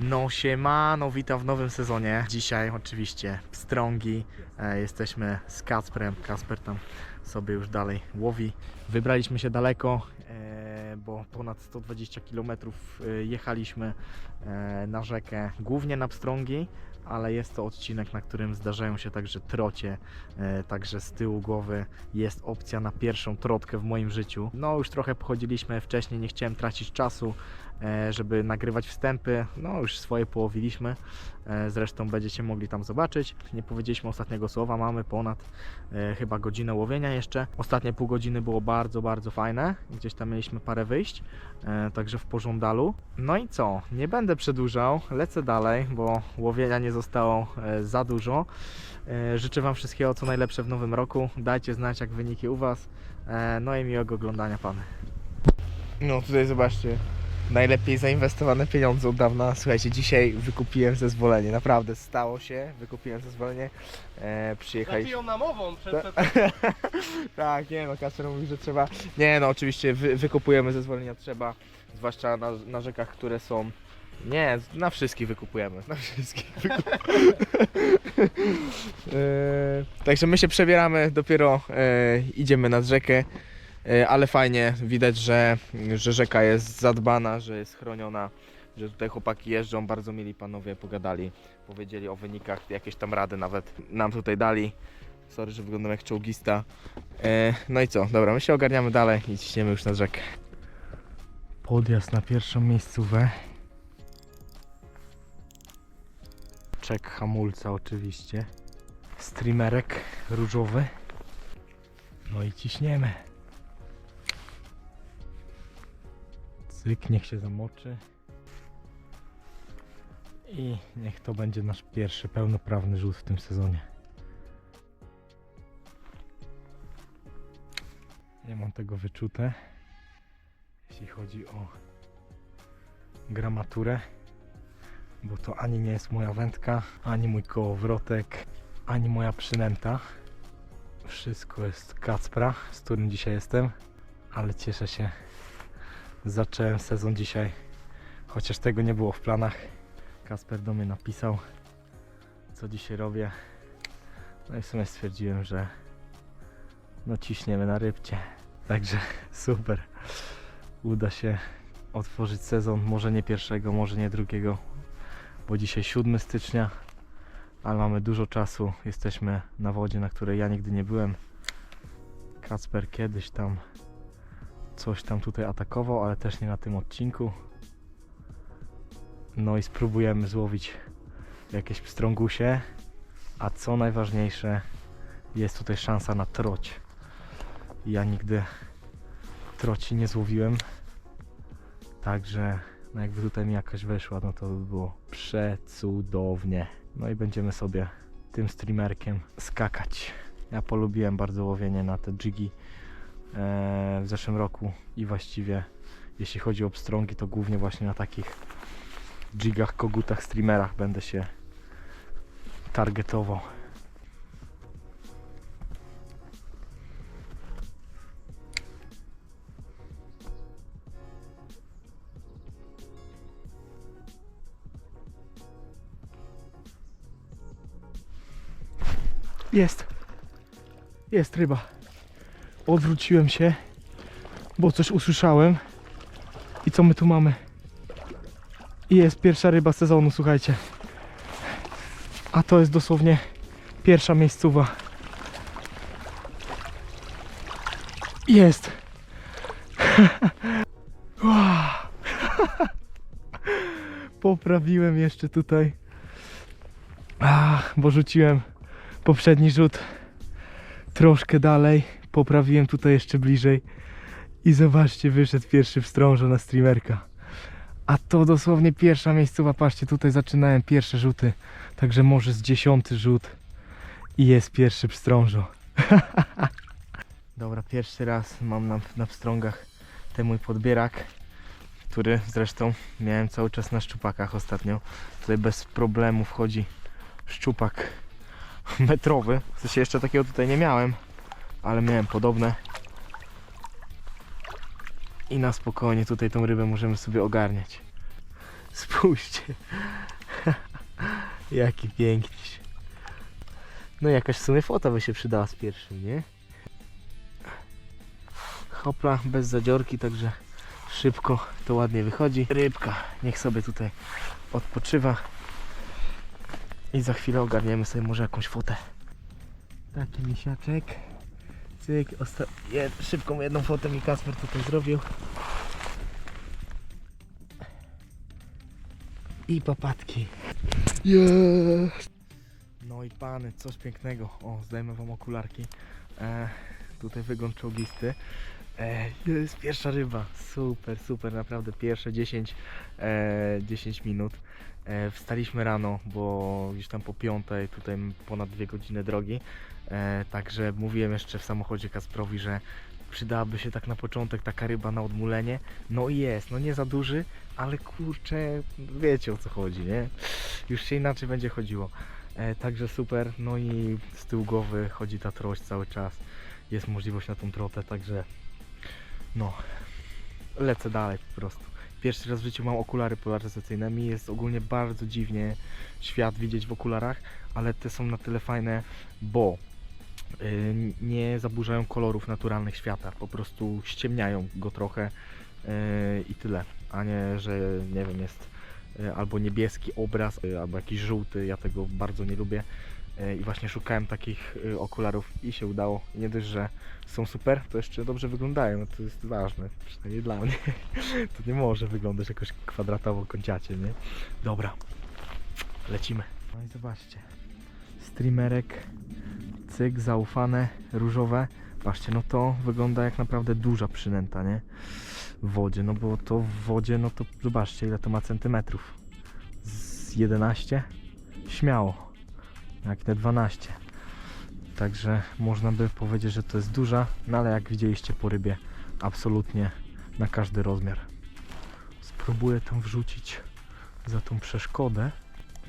No siemano, witam w nowym sezonie. Dzisiaj oczywiście pstrągi. E, jesteśmy z Kacprem. Kasper tam sobie już dalej łowi. Wybraliśmy się daleko, e, bo ponad 120 km e, jechaliśmy e, na rzekę, głównie na pstrągi, ale jest to odcinek, na którym zdarzają się także trocie, e, także z tyłu głowy jest opcja na pierwszą trotkę w moim życiu. No już trochę pochodziliśmy wcześniej, nie chciałem tracić czasu, żeby nagrywać wstępy. No już swoje połowiliśmy. E, Zresztą będziecie mogli tam zobaczyć. Nie powiedzieliśmy ostatniego słowa, mamy ponad e, chyba godzinę łowienia jeszcze. Ostatnie pół godziny było bardzo, bardzo fajne. Gdzieś tam mieliśmy parę wyjść, e, także w pożądalu. No i co? Nie będę przedłużał, lecę dalej, bo łowienia nie zostało e, za dużo. E, Życzę Wam wszystkiego co najlepsze w nowym roku. Dajcie znać jak wyniki u Was. E, No i miłego oglądania Pany. No tutaj zobaczcie, najlepiej zainwestowane pieniądze od dawna. Słuchajcie, dzisiaj wykupiłem zezwolenie, naprawdę stało się, wykupiłem zezwolenie, e, przyjechaliśmy. Zapiją namową przed, Ta- przed tak, nie no, Kasper mówi, że trzeba, nie no, oczywiście wy, wykupujemy zezwolenia, trzeba, zwłaszcza na, na rzekach, które są, nie, na wszystkich wykupujemy, na wszystkich wykupujemy. e, także my się przebieramy, dopiero e, idziemy nad rzekę, ale fajnie, widać, że, że rzeka jest zadbana, że jest chroniona, że tutaj chłopaki jeżdżą, bardzo mieli panowie, pogadali, powiedzieli o wynikach, jakieś tam rady nawet nam tutaj dali. Sorry, że wyglądam jak czołgista. E, no i co? Dobra, my się ogarniamy dalej i ciśniemy już na rzekę. Podjazd na pierwszą miejscówę. Czek hamulca oczywiście. Streamerek różowy. No i ciśniemy. Cyk, niech się zamoczy. I niech to będzie nasz pierwszy pełnoprawny rzut w tym sezonie. Nie mam tego wyczute. Jeśli chodzi o gramaturę, bo to ani nie jest moja wędka, ani mój kołowrotek, ani moja przynęta. Wszystko jest Kacpra, z którym dzisiaj jestem, ale cieszę się. Zacząłem sezon dzisiaj, chociaż tego nie było w planach. Kasper do mnie napisał, co dzisiaj robię. No i w sumie stwierdziłem, że no ciśniemy na rybcie. Także super. Uda się otworzyć sezon, może nie pierwszego, może nie drugiego, bo dzisiaj 7 stycznia, ale mamy dużo czasu. Jesteśmy na wodzie, na której ja nigdy nie byłem. Kacper kiedyś tam coś tam tutaj atakował, ale też nie na tym odcinku. No i spróbujemy złowić jakieś pstrągusie, a co najważniejsze, jest tutaj szansa na troć. Ja nigdy troci nie złowiłem. Także no jakby tutaj mi jakaś weszła, no to by było przecudownie. No i będziemy sobie tym streamerkiem skakać. Ja polubiłem bardzo łowienie na te jigi w zeszłym roku i właściwie jeśli chodzi o pstrągi, to głównie właśnie na takich jigach, kogutach, streamerach będę się targetował. Jest. Jest ryba. Odwróciłem się, bo coś usłyszałem. I co my tu mamy? I jest pierwsza ryba sezonu, słuchajcie. A to jest dosłownie pierwsza miejscowa. Jest. Poprawiłem jeszcze tutaj. Ach, bo rzuciłem poprzedni rzut troszkę dalej. Poprawiłem tutaj jeszcze bliżej. I zobaczcie, wyszedł pierwszy wstrążo na streamerka. A to dosłownie pierwsza miejscowa. Patrzcie, tutaj zaczynałem pierwsze rzuty. Także może z dziesiąty rzut. I jest pierwszy pstrążo. Dobra, pierwszy raz mam na, na pstrągach ten mój podbierak, który zresztą miałem cały czas na szczupakach ostatnio. Tutaj bez problemu wchodzi szczupak metrowy. W sensie jeszcze takiego tutaj nie miałem, ale miałem podobne. I na spokojnie tutaj tą rybę możemy sobie ogarniać. Spójrzcie. Jaki piękny. No jakaś w sumie fota by się przydała z pierwszym, nie? Hopla, bez zadziorki, także szybko to ładnie wychodzi. Rybka, niech sobie tutaj odpoczywa. I za chwilę ogarniemy sobie może jakąś fotę. Taki misiaczek. Cyk, osta- je, szybką jedną fotę mi Kasper tutaj zrobił. I papatki. Jest! No i pany, coś pięknego. O, zdejmę wam okularki. E, tutaj wygląd czołgisty. E, jest pierwsza ryba. Super, super, naprawdę pierwsze 10, e, 10 minut. E, wstaliśmy rano, bo gdzieś tam po piątej, tutaj ponad dwie godziny drogi. E, także mówiłem jeszcze w samochodzie Kasprowi, że przydałaby się tak na początek taka ryba na odmulenie. No i jest, no nie za duży, ale kurczę, wiecie o co chodzi, nie? Już się inaczej będzie chodziło. E, także super, no i z tyłu głowy chodzi ta trość cały czas. Jest możliwość na tą trotę, także no, lecę dalej po prostu. Pierwszy raz w życiu mam okulary polaryzacyjne. Mi jest ogólnie bardzo dziwnie świat widzieć w okularach, ale te są na tyle fajne, bo y, nie zaburzają kolorów naturalnych świata. Po prostu ściemniają go trochę y, i tyle. A nie, że nie wiem, jest y, albo niebieski obraz, y, albo jakiś żółty. Ja tego bardzo nie lubię. Y, I właśnie szukałem takich y, okularów i się udało. Nie dość, że są super, to jeszcze dobrze wyglądają. To jest ważne, przynajmniej dla mnie. To nie może wyglądać jakoś kwadratowo kąciacie, nie? Dobra, lecimy. No i zobaczcie. Streamerek, cyk, zaufane, różowe. Patrzcie, no to wygląda jak naprawdę duża przynęta, nie? W wodzie, no bo to w wodzie, no to zobaczcie ile to ma centymetrów. Z 11? Śmiało. Jak te 12. Także można by powiedzieć, że to jest duża, no ale jak widzieliście po rybie, absolutnie na każdy rozmiar. Spróbuję tam wrzucić za tą przeszkodę.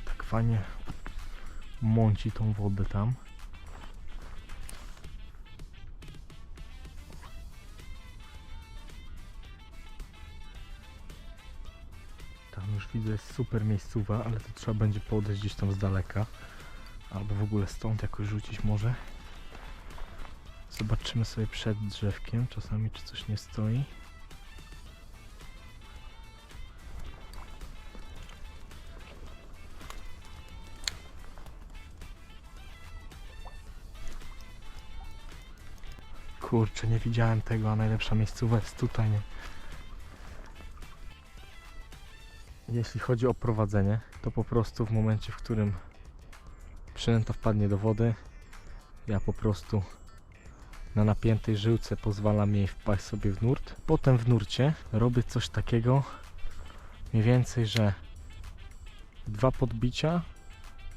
Tak fajnie mąci tą wodę tam. Tam już widzę jest super miejscowa, ale to trzeba będzie podejść gdzieś tam z daleka. Albo w ogóle stąd jakoś rzucić może. Zobaczymy sobie przed drzewkiem, czasami czy coś nie stoi. Kurczę, nie widziałem tego, a najlepsza miejscowa jest tutaj, nie? Jeśli chodzi o prowadzenie, to po prostu w momencie, w którym przynęta wpadnie do wody, ja po prostu na napiętej żyłce pozwalam jej wpaść sobie w nurt. Potem w nurcie robię coś takiego, mniej więcej, że dwa podbicia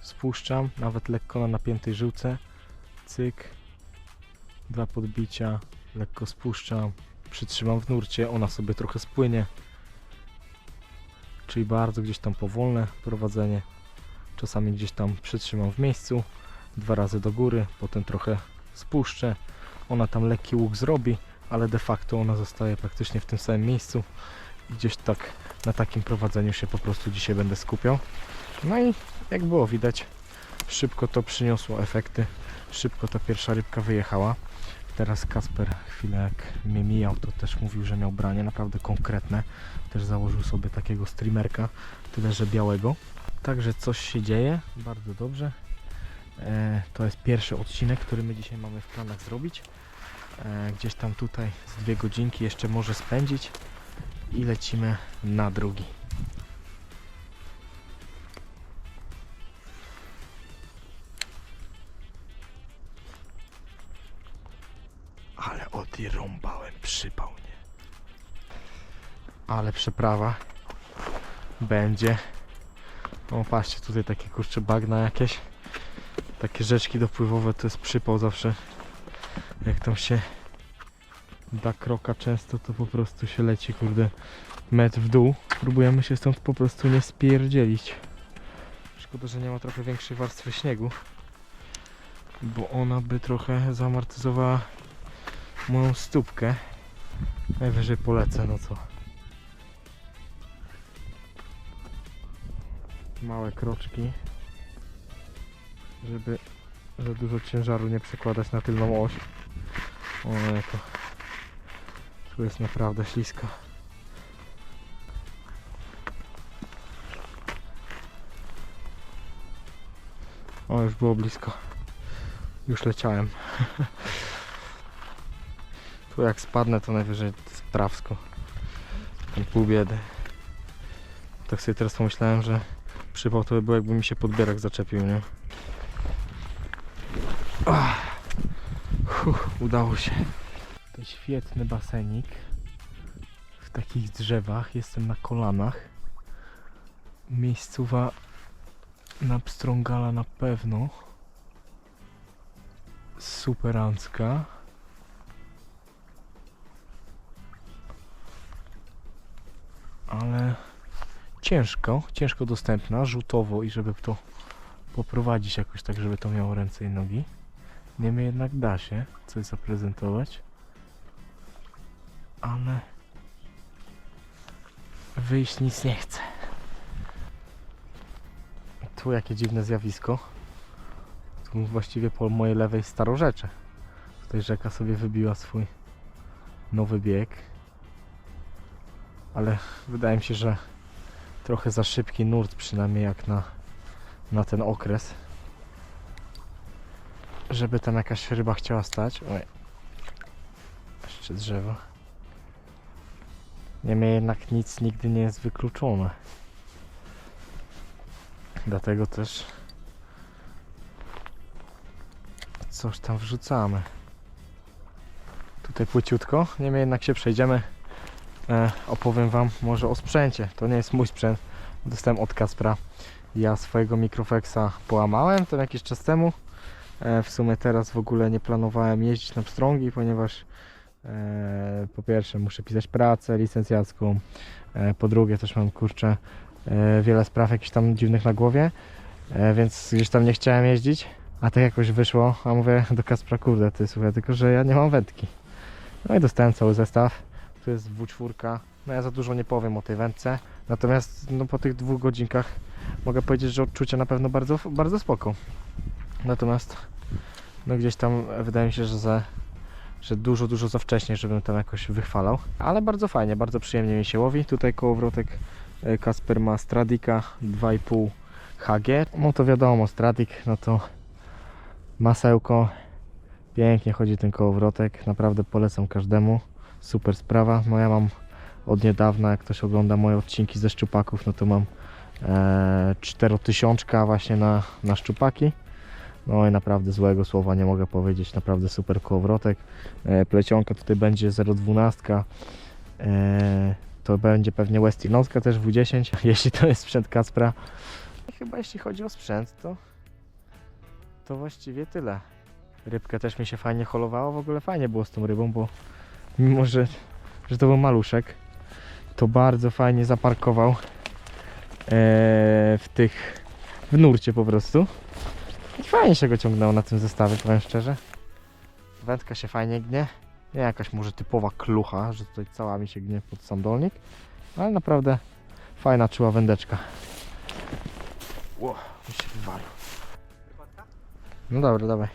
spuszczam, nawet lekko na napiętej żyłce, cyk, dwa podbicia, lekko spuszczam, przytrzymam w nurcie, ona sobie trochę spłynie, czyli bardzo gdzieś tam powolne prowadzenie. Czasami gdzieś tam przytrzymam w miejscu, dwa razy do góry, potem trochę spuszczę. Ona tam lekki łuk zrobi, ale de facto ona zostaje praktycznie w tym samym miejscu. I Gdzieś tak na takim prowadzeniu się po prostu dzisiaj będę skupiał. No i jak było widać, szybko to przyniosło efekty. Szybko ta pierwsza rybka wyjechała. Teraz Kasper chwilę jak mnie mijał, to też mówił, że miał branie naprawdę konkretne. Też założył sobie takiego streamerka, tyle że białego. Także coś się dzieje, bardzo dobrze. E, to jest pierwszy odcinek, który my dzisiaj mamy w planach zrobić. E, gdzieś tam tutaj z dwie godzinki jeszcze może spędzić i lecimy na drugi. Ale odrąbałem przypał, nie? Ale przeprawa będzie. O, patrzcie, tutaj takie kurcze bagna jakieś. Takie rzeczki dopływowe to jest przypał zawsze. Jak tam się da kroka często, to po prostu się leci, kurde, metr w dół. Próbujemy się stąd po prostu nie spierdzielić. Szkoda, że nie ma trochę większej warstwy śniegu. Bo ona by trochę zamortyzowała moją stópkę. Najwyżej polecę, no co. małe kroczki, żeby za dużo ciężaru nie przekładać na tylną oś. O, jako. Tu jest naprawdę ślisko. O, już było blisko. Już leciałem. tu jak spadnę, to najwyżej sprawsko. Tam pół biedy. Tak sobie teraz pomyślałem, że przypał to by było jakby mi się podbierak zaczepił, nie? Ach. Uff, udało się. To świetny basenik. W takich drzewach. Jestem na kolanach. Miejscowa na pstrągala na pewno. Superancka. Ciężko, ciężko dostępna, rzutowo i żeby to poprowadzić jakoś tak, żeby to miało ręce i nogi. Niemniej jednak da się coś zaprezentować. Ale wyjść nic nie chce. Tu jakie dziwne zjawisko. Tu właściwie po mojej lewej starorzecze. Tutaj rzeka sobie wybiła swój nowy bieg. Ale wydaje mi się, że trochę za szybki nurt przynajmniej jak na, na ten okres żeby tam jakaś ryba chciała stać. Oj. Jeszcze drzewo. Niemniej jednak nic nigdy nie jest wykluczone. Dlatego też coś tam wrzucamy. Tutaj płyciutko. Niemniej jednak się przejdziemy. E, opowiem Wam może o sprzęcie. To nie jest mój sprzęt. Dostałem od Kaspra. Ja swojego Microflexa połamałem tam jakiś czas temu. E, W sumie teraz w ogóle nie planowałem jeździć na pstrągi, ponieważ e, po pierwsze muszę pisać pracę licencjacką, po drugie też mam kurczę wiele spraw jakichś tam dziwnych na głowie, więc gdzieś tam nie chciałem jeździć, a tak jakoś wyszło, a mówię do Kaspra, kurde, ty słuchaj, tylko że ja nie mam wędki. No i dostałem cały zestaw, tu jest W4, no ja za dużo nie powiem o tej wędce, natomiast no, po tych dwóch godzinkach mogę powiedzieć, że odczucie na pewno bardzo, bardzo spoko. Natomiast no gdzieś tam wydaje mi się, że za, że dużo, dużo za wcześnie, żebym tam jakoś wychwalał. Ale bardzo fajnie, bardzo przyjemnie mi się łowi. Tutaj kołowrotek e, Kasper ma Stradika 2,5 HG. No to wiadomo, Stradik, no to masełko. Pięknie chodzi ten kołowrotek. Naprawdę polecam każdemu. Super sprawa. No ja mam od niedawna, jak ktoś ogląda moje odcinki ze szczupaków, no to mam e, 4000 właśnie na, na szczupaki. No i naprawdę złego słowa nie mogę powiedzieć, naprawdę super kołowrotek. E, plecionka tutaj będzie 0,12. E, to będzie pewnie Westinowska też W10, jeśli to jest sprzęt Kaspra. I chyba jeśli chodzi o sprzęt, to to właściwie tyle. Rybkę też mi się fajnie holowało, w ogóle fajnie było z tą rybą, bo mimo, że, że to był maluszek, to bardzo fajnie zaparkował e, w tych, w nurcie po prostu. I fajnie się go ciągnęło na tym zestawie, powiem szczerze. Wędka się fajnie gnie. Nie jakaś może typowa klucha, że tutaj cała mi się gnie pod sam dolnik. Ale naprawdę fajna, czuła wędeczka. Ło, mi się wywalił. No dobra, dawaj.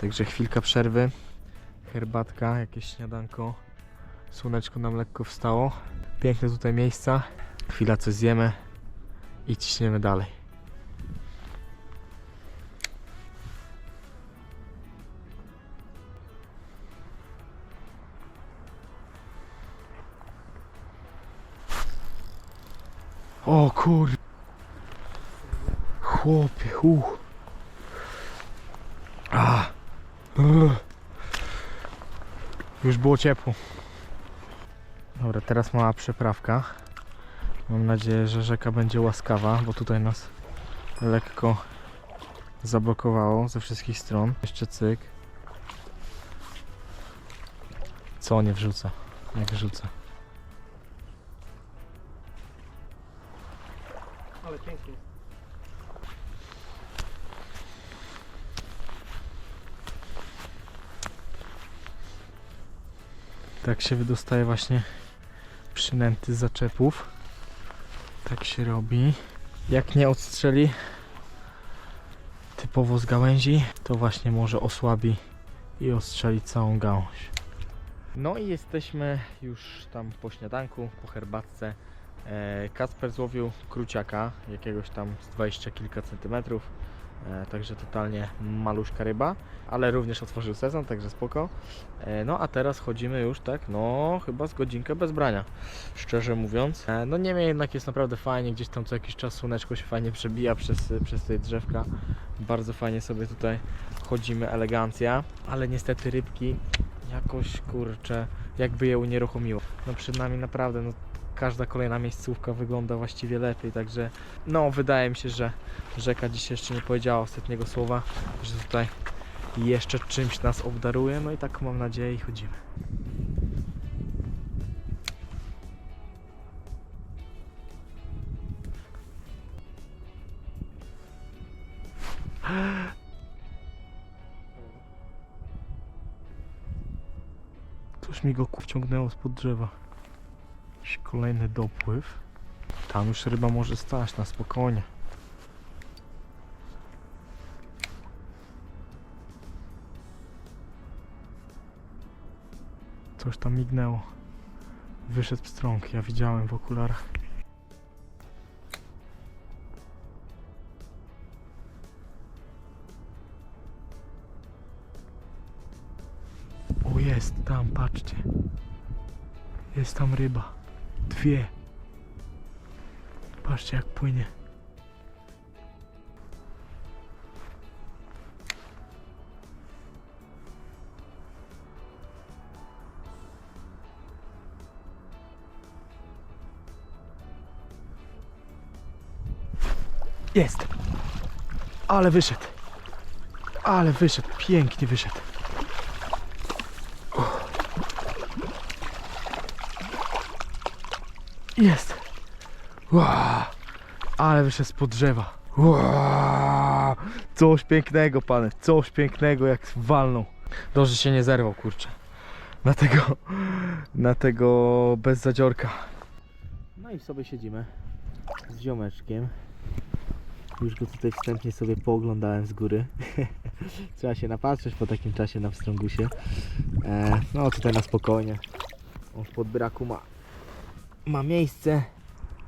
Także chwilka przerwy. Herbatka, jakieś śniadanko. Słoneczko nam lekko wstało. Piękne tutaj miejsca. Chwila coś zjemy i ciśniemy dalej. O kur... Chłopie, uh. A. Ugh. Już było ciepło. Dobra, teraz mała przeprawka. Mam nadzieję, że rzeka będzie łaskawa, bo tutaj nas lekko zablokowało ze wszystkich stron. Jeszcze cyk. Co nie wrzuca? Jak wrzuca? Tak się wydostaje właśnie przynęty z zaczepów. Tak się robi. Jak nie odstrzeli typowo z gałęzi, to właśnie może osłabi i ostrzeli całą gałąź. No i jesteśmy już tam po śniadanku, po herbatce. E, Kasper złowił kruciaka, jakiegoś tam z 20 kilka centymetrów. E, także totalnie maluszka ryba, ale również otworzył sezon, także spoko. E, no a teraz chodzimy już tak, no chyba z godzinkę bez brania, szczerze mówiąc. E, no niemniej jednak jest naprawdę fajnie, gdzieś tam co jakiś czas słoneczko się fajnie przebija przez, przez te drzewka. Bardzo fajnie sobie tutaj chodzimy, elegancja, ale niestety rybki jakoś kurczę, jakby je unieruchomiło. No przed nami naprawdę, no każda kolejna miejscówka wygląda właściwie lepiej, także no wydaje mi się, że rzeka dzisiaj jeszcze nie powiedziała ostatniego słowa, że tutaj jeszcze czymś nas obdaruje, no i tak mam nadzieję i chodzimy. Coś mi go wciągnęło spod drzewa. Kolejny dopływ. Tam już ryba może stać na spokojnie. Coś tam mignęło. Wyszedł pstrąg, ja widziałem w okularach. Jest tam, patrzcie. Jest tam ryba. Dwie. Patrzcie jak płynie. Jest. Ale wyszedł. Ale wyszedł. Pięknie wyszedł. Jest. Wow. Ale wyszedł spod drzewa. Wow. Coś pięknego, panie. Coś pięknego, jak walną. Dobrze się nie zerwał, kurczę. Na tego, na tego bez zadziorka. No i sobie siedzimy z ziomeczkiem. Już go tutaj wstępnie sobie pooglądałem z góry. Trzeba się napatrzeć po takim czasie na wstrągusie. E, no tutaj na spokojnie. On w podbraku ma ma miejsce.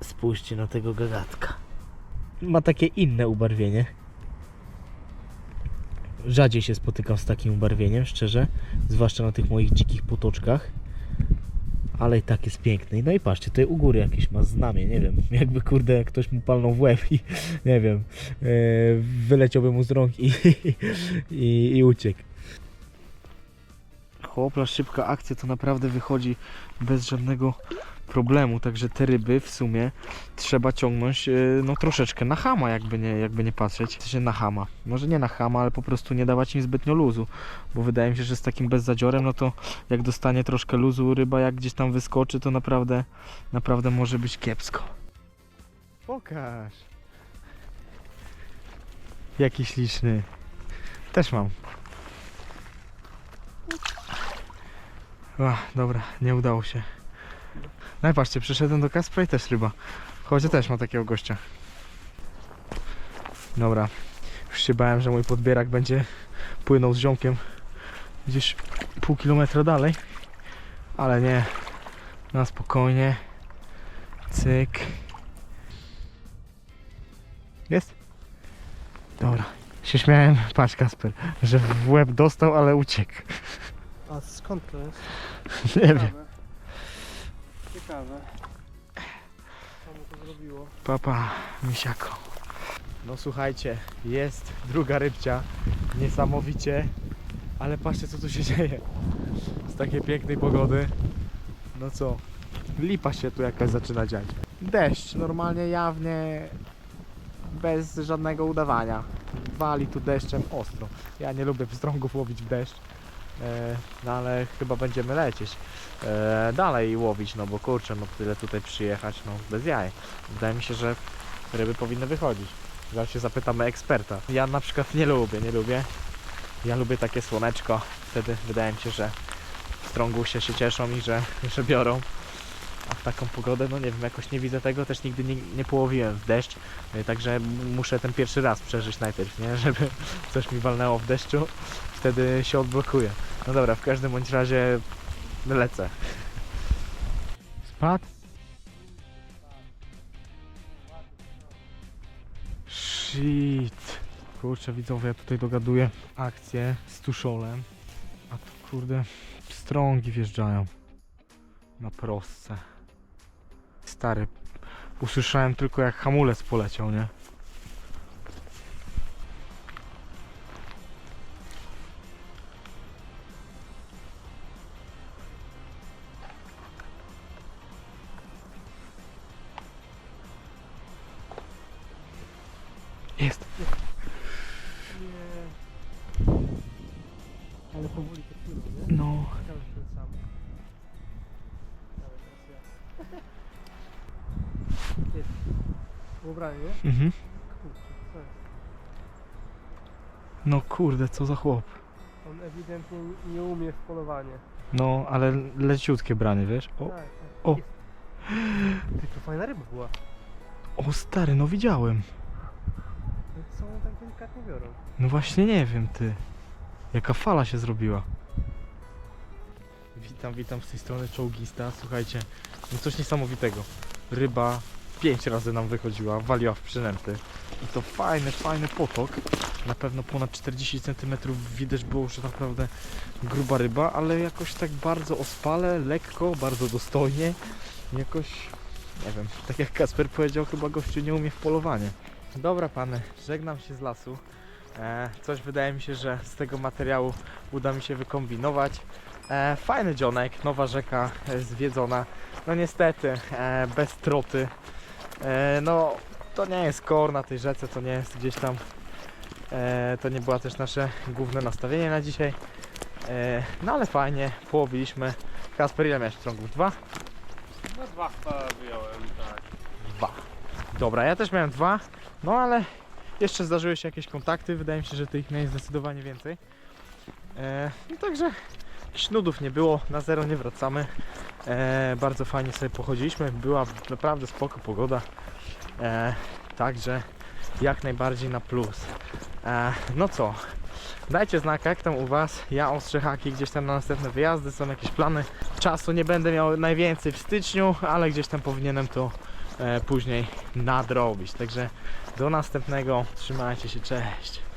Spójrzcie na tego gagatka. Ma takie inne ubarwienie. Rzadziej się spotykam z takim ubarwieniem, szczerze. Zwłaszcza na tych moich dzikich potoczkach. Ale i tak jest piękny. No i patrzcie, tutaj u góry jakieś ma znamie, nie wiem. Jakby kurde, ktoś mu palnął w łeb i nie wiem, e, wyleciałby mu z rąk i, i, i uciekł. Chłopla, szybka akcja to naprawdę wychodzi bez żadnego problemu, także te ryby w sumie trzeba ciągnąć e, no troszeczkę na hama, jakby nie, jakby nie patrzeć, w sensie na hama, może nie na hama, ale po prostu nie dawać im zbytnio luzu, bo wydaje mi się, że z takim bezzadziorem, no to jak dostanie troszkę luzu ryba, jak gdzieś tam wyskoczy, to naprawdę, naprawdę może być kiepsko. Pokaż. Jaki śliczny. Też mam. Ach, dobra, nie udało się. No i patrzcie, przyszedłem do Kaspra i też ryba. Chodzi też ma takiego gościa. Dobra. Już się bałem, że mój podbierak będzie płynął z ziomkiem gdzieś pół kilometra dalej. Ale nie. Na spokojnie. Cyk. Jest? Dobra. Się śmiałem, patrz Kasper, że w łeb dostał, ale uciekł. A skąd to jest? Nie wiem. Ciekawe. Co mu to zrobiło? Papa, misiako. No słuchajcie, jest druga rybcia. Niesamowicie. Ale patrzcie co tu się dzieje. Z takiej pięknej pogody. No co? Lipa się tu jakaś zaczyna dziać. Deszcz, normalnie jawnie bez żadnego udawania. Wali tu deszczem ostro. Ja nie lubię pstrągów łowić w deszcz. E, no ale chyba będziemy lecieć e, dalej łowić, no bo kurczę, no tyle tutaj przyjechać, no bez jaj. Wydaje mi się, że ryby powinny wychodzić. Zaraz się zapytamy eksperta. Ja na przykład nie lubię, nie lubię. Ja lubię takie słoneczko. Wtedy wydaje mi się, że strągusie się cieszą i że, że biorą. A w taką pogodę, no nie wiem, jakoś nie widzę tego, też nigdy nie, nie połowiłem w deszcz, e, także muszę ten pierwszy raz przeżyć najpierw, nie, żeby coś mi walnęło w deszczu, wtedy się odblokuje. No dobra, w każdym bądź razie lecę. Spadł? Shit. Kurczę, widzowie, ja tutaj dogaduję akcję z tuszolem. A tu kurde, strągi wjeżdżają. Na prostce. Stary, usłyszałem tylko jak hamulec poleciał, nie? Jest. Nie. Ale powoli to nie? No. Ubranie, nie? Mhm. Kurczę, co jest? No kurde, co za chłop. On ewidentnie nie umie w polowanie. No, ale leciutkie branie, wiesz? O, Tak, tak. o. Jest. Ty, to fajna ryba była. o stary, no widziałem. Co one tak delikatnie biorą? No właśnie nie wiem, ty. Jaka fala się zrobiła. Witam, witam z tej strony czołgista. Słuchajcie, no coś niesamowitego. Ryba pięć razy nam wychodziła, waliła w przynęty. I to fajny, fajny potok. Na pewno ponad 40 cm widać było, że naprawdę gruba ryba, ale jakoś tak bardzo ospale, lekko, bardzo dostojnie. Jakoś, nie wiem, tak jak Kasper powiedział, chyba gościu nie umie w polowanie. Dobra pany, żegnam się z lasu. E, coś wydaje mi się, że z tego materiału uda mi się wykombinować. E, fajny dzionek, nowa rzeka e, zwiedzona. No niestety, e, bez troty. E, no to nie jest kor na tej rzece, to nie jest gdzieś tam. E, to nie było też nasze główne nastawienie na dzisiaj. E, no ale fajnie, połowiliśmy. Kasper, ile miałeś ciągów? Dwa? No dwa chyba wyjąłem, tak. Dwa. Dobra, ja też miałem dwa, no ale jeszcze zdarzyły się jakieś kontakty. Wydaje mi się, że tych miałem zdecydowanie więcej. E, no także śnudów nie było, na zero nie wracamy. E, bardzo fajnie sobie pochodziliśmy, była naprawdę spoko pogoda. E, także jak najbardziej na plus. E, no co, dajcie znak jak tam u Was. Ja ostrzę haki gdzieś tam na następne wyjazdy, są jakieś plany. Czasu nie będę miał najwięcej w styczniu, ale gdzieś tam powinienem to e, później nadrobić. Także do następnego. Trzymajcie się, cześć.